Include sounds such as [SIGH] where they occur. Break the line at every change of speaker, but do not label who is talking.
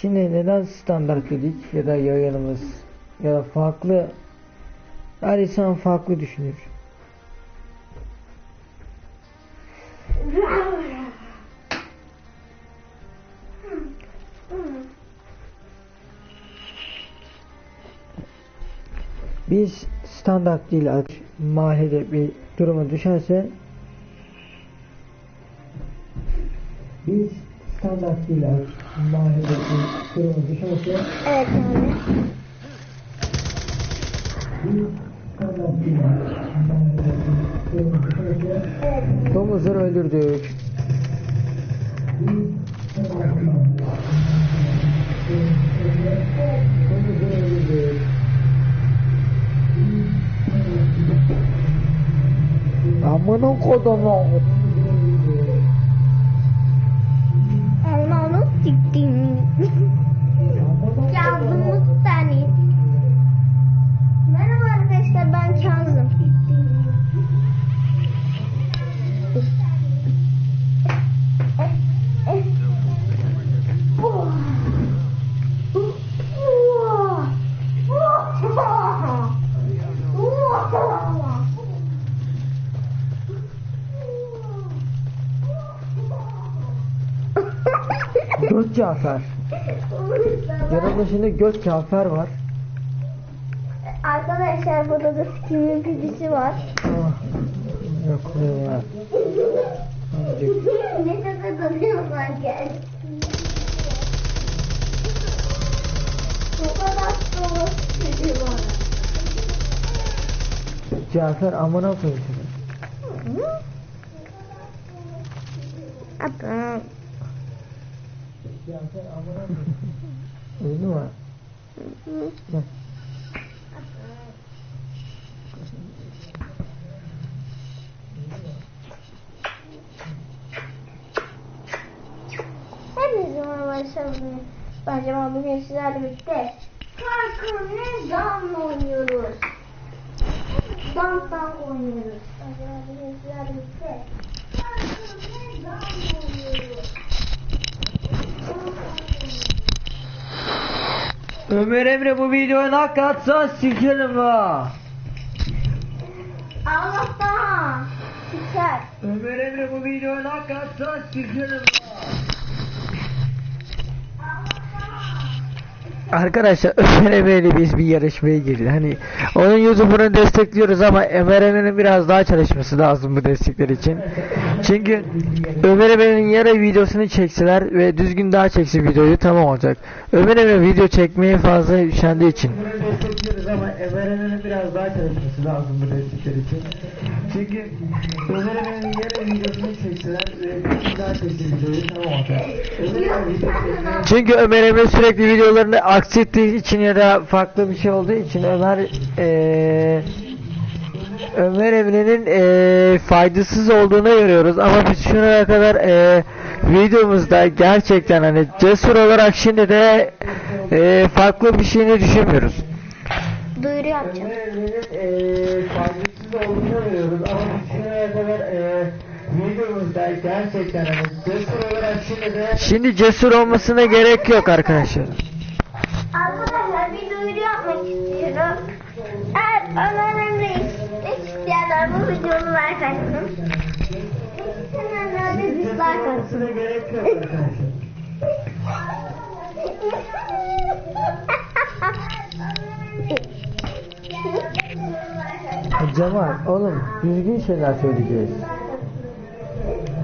Şimdi neden standart dedik ya da yayınımız ya da farklı her insan farklı düşünür. Biz standart değil mahallede bir duruma düşerse biz standart değil artık mahallede bir duruma düşerse
Evet yani.
biz standart değil artık mahallede bir duruma düşerse
Evet.
domuzları öldürdük. Domuzları öldürdük. Amına kodumu.
叮叮ง
Göt Cafer. Yanımda şimdi Göt Cafer var.
Arkadaşlar burada da sikimli birisi var.
Ah, Yok ya.
Ne kadar tanıyorlar gel. Bu kadar soğuk çocuğu var.
Cafer amına koyayım.
Adam.
Öldü mü? Gel.
Hepinize merhaba arkadaşlar. Ben Cemal bugün sizlerle birlikte Parkur ne dans oynuyoruz. Dans dans oynuyoruz. Ben Cemal bugün sizlerle birlikte Parkur ne dans oynuyoruz.
Ömer Emre bu videoya nak atsa sikerim ha.
Allah'tan. Siker.
Ömer Emre bu videoya nak atsa sikerim ha. Arkadaşlar Ömer Emre'yle biz bir yarışmaya girdik. Hani onun YouTube'unu destekliyoruz ama Ömer Emre'nin biraz daha çalışması lazım bu destekler için. Çünkü Ömer Emre'nin yarı videosunu çekseler ve düzgün daha çekse videoyu tamam olacak. Ömer Emre video çekmeye fazla üşendiği için. ama Ömer Emre'nin biraz daha çalışması lazım bu destekler için. Çünkü Ömer Emre'nin yarı videosunu çekseler ve düzgün daha çekse videoyu tamam olacak. Çünkü Ömer Emre sürekli videolarını aksittiği için ya da farklı bir şey olduğu için Ömer eee Ömer Emre'nin eee faydasız olduğuna görüyoruz ama biz şuna kadar eee videomuzda gerçekten hani cesur olarak şimdi de eee farklı bir şeyini düşünmüyoruz.
Duyuru yapacağım.
Ömer Emre'nin eee faydasız olduğunu görüyoruz ama biz şuna kadar eee videomuzda gerçekten hani cesur olarak şimdi de Şimdi cesur olmasına gerek yok arkadaşlar.
Arkadaşlar bir duyuru yapmak istiyorum. Eğer Ömer Emre'yi isteyenler bu videonu like atsın. İstemeyenler de dislike atsın.
olmasına gerek yok arkadaşlar. [LAUGHS] Cemal oğlum düzgün şeyler söyleyeceğiz.